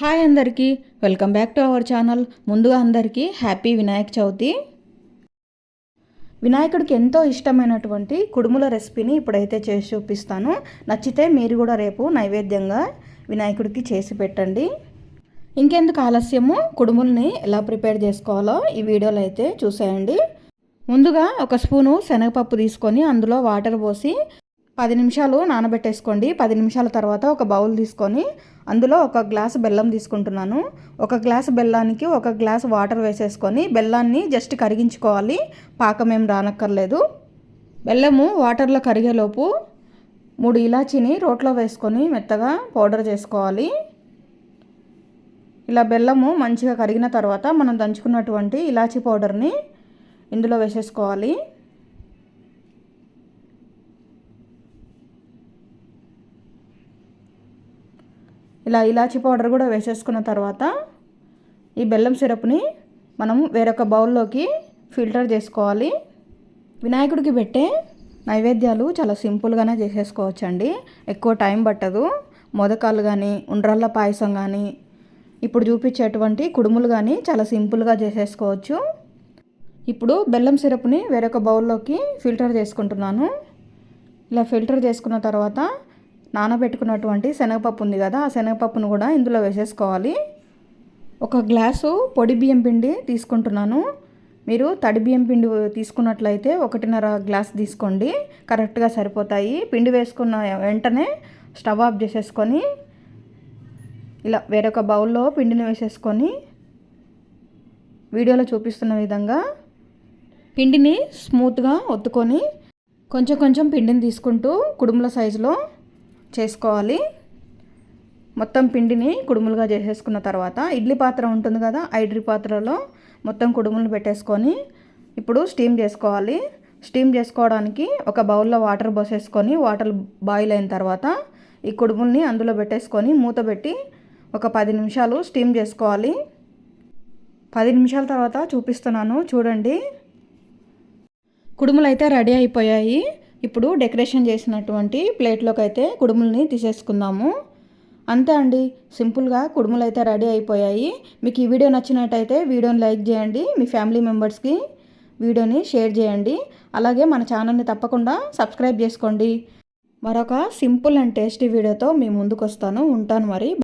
Hi అందరికీ welcome back to our channel. ముందుగా అందరికీ హ్యాపీ వినాయక చవితి. వినాయకుడికి ఎంతో ఇష్టమైనటువంటి కుడుముల రెసిపీని ఇప్పుడైతే చేసి చూపిస్తాను. నచ్చితే మీరు కూడా రేపు నైవేద్యంగా వినాయకుడికి చేసి పెట్టండి. ఇంకెందుకు ఆలస్యము? కుడుముల్ని ఎలా ప్రిపేర్ చేసుకోవాలో ఈ వీడియోలో అయితే చూసేయండి. ముందుగా ఒక స్పూను శనగపప్పు తీసుకొని అందులో వాటర్ పోసి పది నిమిషాలు నానబెట్టేసుకోండి. పది నిమిషాల తర్వాత ఒక బౌల్ తీసుకొని అందులో ఒక గ్లాస్ బెల్లం తీసుకుంటున్నాను. ఒక గ్లాస్ బెల్లానికి ఒక గ్లాస్ వాటర్ వేసేసుకొని బెల్లాన్ని జస్ట్ కరిగించుకోవాలి. పాకం ఏం రానక్కర్లేదు. బెల్లము వాటర్లో కరిగేలోపు మూడు ఇలాచీని రోట్లో వేసుకొని మెత్తగా పౌడర్ చేసుకోవాలి. ఇలా బెల్లము మంచిగా కరిగిన తర్వాత మనం దంచుకున్నటువంటి ఇలాచీ పౌడర్ని ఇందులో వేసేసుకోవాలి. ఇలా ఇలాచీ పౌడర్ కూడా వేసేసుకున్న తర్వాత ఈ బెల్లం సిరప్ని మనం వేరొక బౌల్లోకి ఫిల్టర్ చేసుకోవాలి. వినాయకుడికి పెట్టే నైవేద్యాలు చాలా సింపుల్గానే చేసేసుకోవచ్చండి. ఎక్కువ టైం పట్టదు. మొదకాలు కానీ ఉండ్రల్ల పాయసం కానీ ఇప్పుడు చూపించేటువంటి కుడుములు కానీ చాలా సింపుల్గా చేసేసుకోవచ్చు. ఇప్పుడు బెల్లం సిరప్ని వేరొక బౌల్లోకి ఫిల్టర్ చేసుకుంటున్నాను. ఇలా ఫిల్టర్ చేసుకున్న తర్వాత నానబెట్టుకున్నటువంటి శనగపప్పు ఉంది కదా ఆ శనగపప్పును కూడా ఇందులో వేసేసుకోవాలి. ఒక గ్లాసు పొడి బియ్యం పిండి తీసుకుంటున్నాను. మీరు తడి బియ్యం పిండి తీసుకున్నట్లయితే ఒకటిన్నర గ్లాస్ తీసుకోండి. కరెక్ట్గా సరిపోతాయి. పిండి వేసుకున్న వెంటనే స్టవ్ ఆఫ్ చేసేసుకొని ఇలా వేరొక బౌల్లో పిండిని వేసేసుకొని వీడియోలో చూపిస్తున్న విధంగా పిండిని స్మూత్గా ఒత్తుకొని కొంచెం కొంచెం పిండిని తీసుకుంటూ కుడుముల సైజులో చేసుకోవాలి. మొత్తం పిండిని కుడుములుగా చేసేసుకున్న తర్వాత ఇడ్లీ పాత్ర ఉంటుంది కదా ఐడ్రీ పాత్రలో మొత్తం కుడుములు పెట్టేసుకొని ఇప్పుడు స్టీమ్ చేసుకోవాలి. స్టీమ్ చేసుకోవడానికి ఒక బౌల్లో వాటర్ పోసేసుకొని వాటర్ బాయిల్ అయిన తర్వాత ఈ కుడుముల్ని అందులో పెట్టేసుకొని మూత పెట్టి ఒక పది నిమిషాలు స్టీమ్ చేసుకోవాలి. పది నిమిషాల తర్వాత చూపిస్తున్నాను చూడండి. కుడుములు అయితే రెడీ అయిపోయాయి. ఇప్పుడు డెకరేషన్ చేసినటువంటి ప్లేట్లోకి అయితే కుడుములని తీసేసుకుందాము. అంతే అండి సింపుల్గా కుడుములు అయితే రెడీ అయిపోయాయి. మీకు ఈ వీడియో నచ్చినట్టయితే వీడియోని లైక్ చేయండి మీ ఫ్యామిలీ మెంబర్స్కి వీడియోని షేర్ చేయండి. అలాగే మన ఛానల్ని తప్పకుండా సబ్స్క్రైబ్ చేసుకోండి. మరొక సింపుల్ అండ్ టేస్టీ వీడియోతో మీ ముందుకు వస్తాను ఉంటాను మరి.